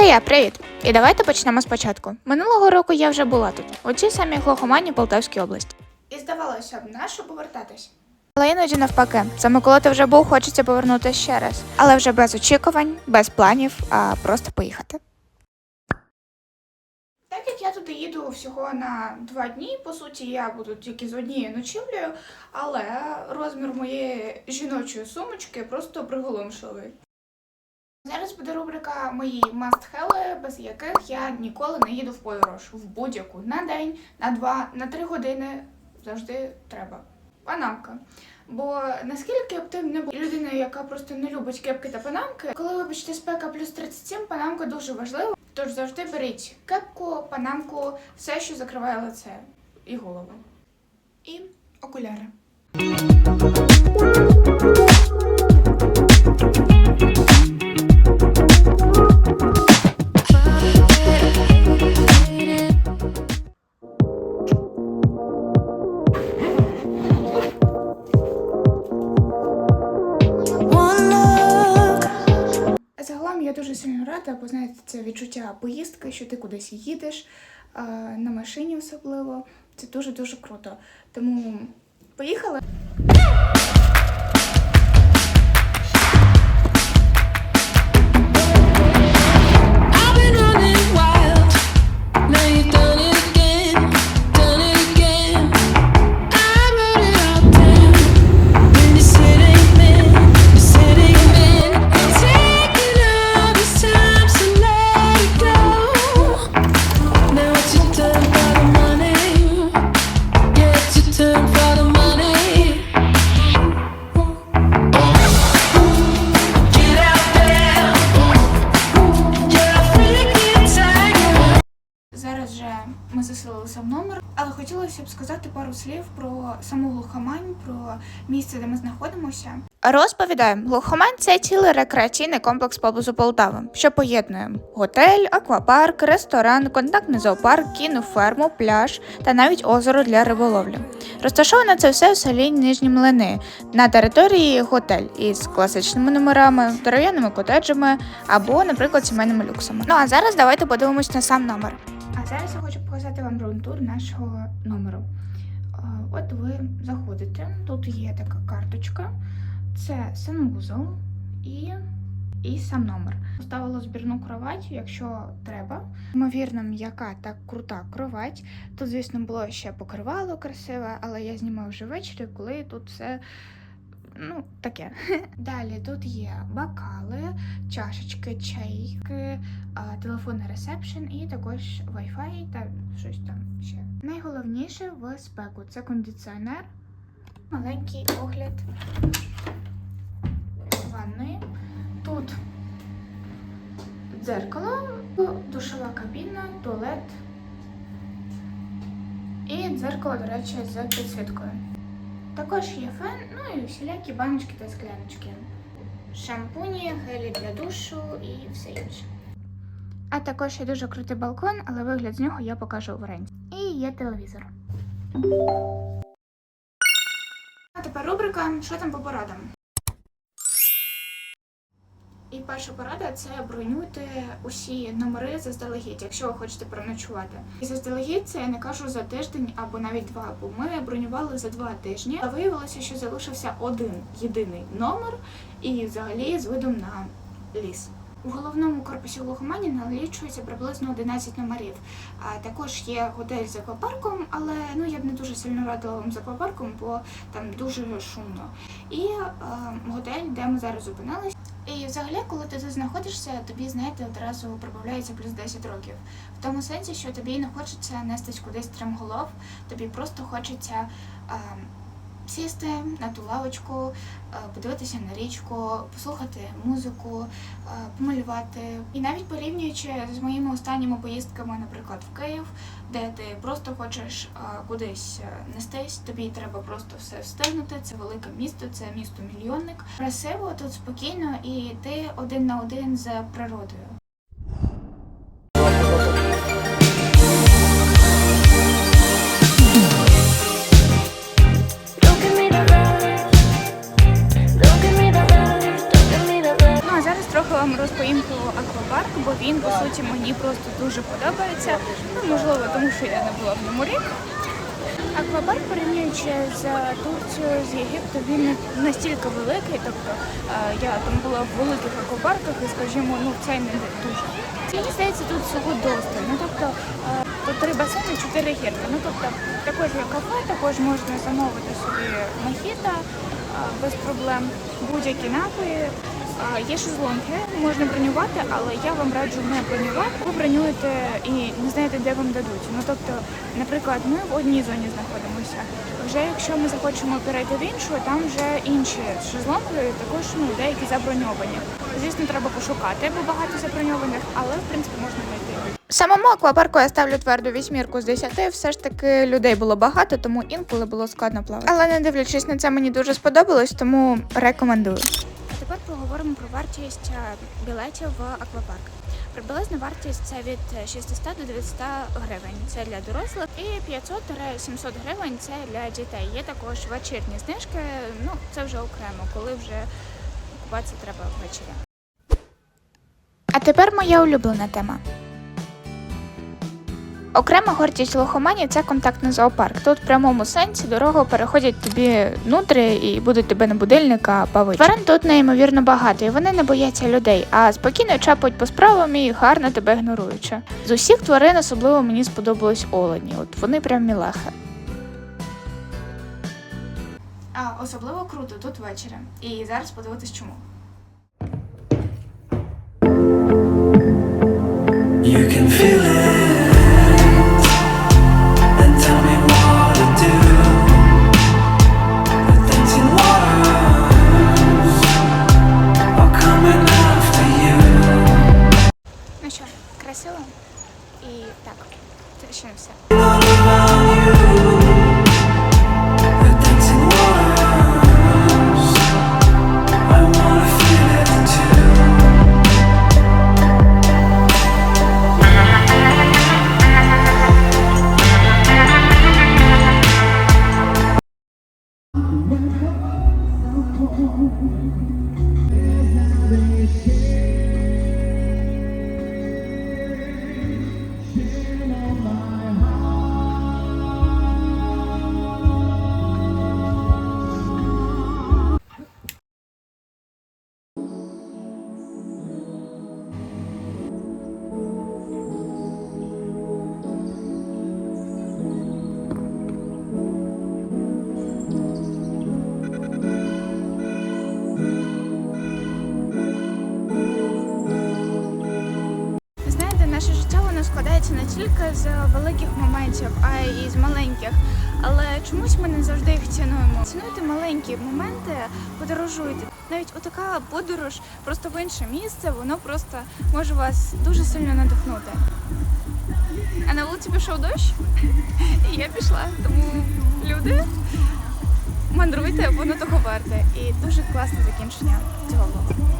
Це я, привіт. І давайте почнемо спочатку. Минулого року я вже була тут, у цій самій глухомані Полтавській області. І здавалося б, нащо повертатись? Але іноді навпаки, саме коли ти вже був, хочеться повернутися ще раз. Але вже без очікувань, без планів, а просто поїхати. Так як я туди їду всього на два дні, по суті, я буду тільки з однією ночівлею, але розмір моєї жіночої сумочки просто приголомшливий. Зараз буде рубрика мої must-have, без яких я ніколи не їду в подорож. В будь-яку на день, на два, на три години завжди треба. Панамка. Бо наскільки б ти не був людиною, яка просто не любить кепки та панамки, коли вибачте спека плюс 37, панамка дуже важлива. Тож завжди беріть кепку, панамку, все, що закриває лице і голову. І окуляри. Загалом я дуже сильно рада, бо знаєте, це відчуття поїздки, що ти кудись їдеш, е, на машині особливо. Це дуже-дуже круто. Тому поїхали. Ми заселилися в номер, але хотілося б сказати пару слів про саму глухомань, про місце, де ми знаходимося. Розповідаю, глухомань це цілий рекреаційний комплекс поблизу Полтави, що поєднує готель, аквапарк, ресторан, контактний зоопарк, кіноферму, пляж та навіть озеро для риболовлі. Розташовано це все в селі Нижні Млини на території готель із класичними номерами, дерев'яними котеджами або, наприклад, сімейними люксами. Ну а зараз давайте подивимось на сам номер. А зараз я хочу показати вам рум-тур нашого номеру. От ви заходите, тут є така карточка, це санвузол і, і сам номер. Поставила збірну кровать, якщо треба. Ймовірно, м'яка та крута кровать. Тут, звісно, було ще покривало красиве, але я знімаю вже ввечері, коли тут все. Ну, таке. Далі тут є бокали, чашечки, чайки, телефонний ресепшн і також Wi-Fi та щось там ще. Найголовніше в спеку це кондиціонер, маленький огляд ванної. Тут дзеркало, душова кабіна, туалет і дзеркало, до речі, з підсвіткою. Також є фен, ну і всілякі баночки та скляночки. Шампуні, гелі для душу і все інше. А також є дуже крутий балкон, але вигляд з нього я покажу в оренді. І є телевізор. А тепер рубрика Що там по порадам? І перша порада це бронюйте усі номери заздалегідь, якщо ви хочете проночувати. І заздалегідь це я не кажу за тиждень або навіть два, бо ми бронювали за два тижні. А виявилося, що залишився один єдиний номер і взагалі з видом на ліс. У головному корпусі глухомані налічується приблизно 11 номерів. А також є готель з аквапарком, але ну я б не дуже сильно радила вам з аквапарком, бо там дуже шумно. І е, готель, де ми зараз зупинились. І взагалі, коли ти тут знаходишся, тобі, знаєте, одразу прибавляється плюс 10 років. В тому сенсі, що тобі не хочеться нестись кудись тримголов, тобі просто хочеться е, сісти на ту лавочку, е, подивитися на річку, послухати музику, е, помалювати. І навіть порівнюючи з моїми останніми поїздками, наприклад, в Київ, де ти просто хочеш е, кудись нестись, тобі треба просто все встигнути. Це велике місто, це місто мільйонник. Красиво, тут спокійно, і ти один на один з природою. просто дуже подобається. Ну, Можливо, тому що я не була в ньому рік. Аквапарк, порівнюючи з Турцією, з Єгиптом, він настільки великий. Тобто е, я там була в великих аквапарках і, скажімо, ну цей не дуже. Мені здається, тут всього достатньо. Ну, тобто, е, Тут три басейни, чотири гірки. Ну, тобто, також є кафе, також можна замовити собі мохіта е, без проблем будь-які напої. Є шезлонги, можна бронювати, але я вам раджу не бронювати. Ви бронюєте і не знаєте, де вам дадуть. Ну тобто, наприклад, ми в одній зоні знаходимося. Вже якщо ми захочемо перейти в іншу, там вже інші шезлонги, також ну деякі заброньовані. Звісно, треба пошукати, бо багато заброньованих, але в принципі можна знайти. Самому аквапарку я ставлю тверду вісьмірку з 10. Все ж таки людей було багато, тому інколи було складно плавати. Але не дивлячись на це, мені дуже сподобалось, тому рекомендую. А тепер поговоримо про вартість е, білетів в аквапарк. Приблизна вартість це від 600 до 900 гривень. Це для дорослих, і 500-700 гривень це для дітей. Є також вечірні знижки. Ну це вже окремо, коли вже купатися треба ввечері. А тепер моя улюблена тема. Окрема гордість лохомані це контактний зоопарк. Тут в прямому сенсі дорогу переходять тобі нутрі і будуть тебе на будильник, а павуть. Тварин тут неймовірно багато, і вони не бояться людей, а спокійно чапають по справам і гарно тебе ігноруючи. З усіх тварин особливо мені сподобались олені. От вони прям мілахи. Особливо круто тут ввечері. І зараз подивитись чому. You can feel it Знаєте, тільки з великих моментів, а й з маленьких. Але чомусь ми не завжди їх цінуємо. Цінуйте маленькі моменти, подорожуйте. Навіть отака подорож просто в інше місце, воно просто може вас дуже сильно надихнути. А на вулиці пішов дощ, і я пішла. Тому люди мандруйте, воно того варте. І дуже класне закінчення цього влогу.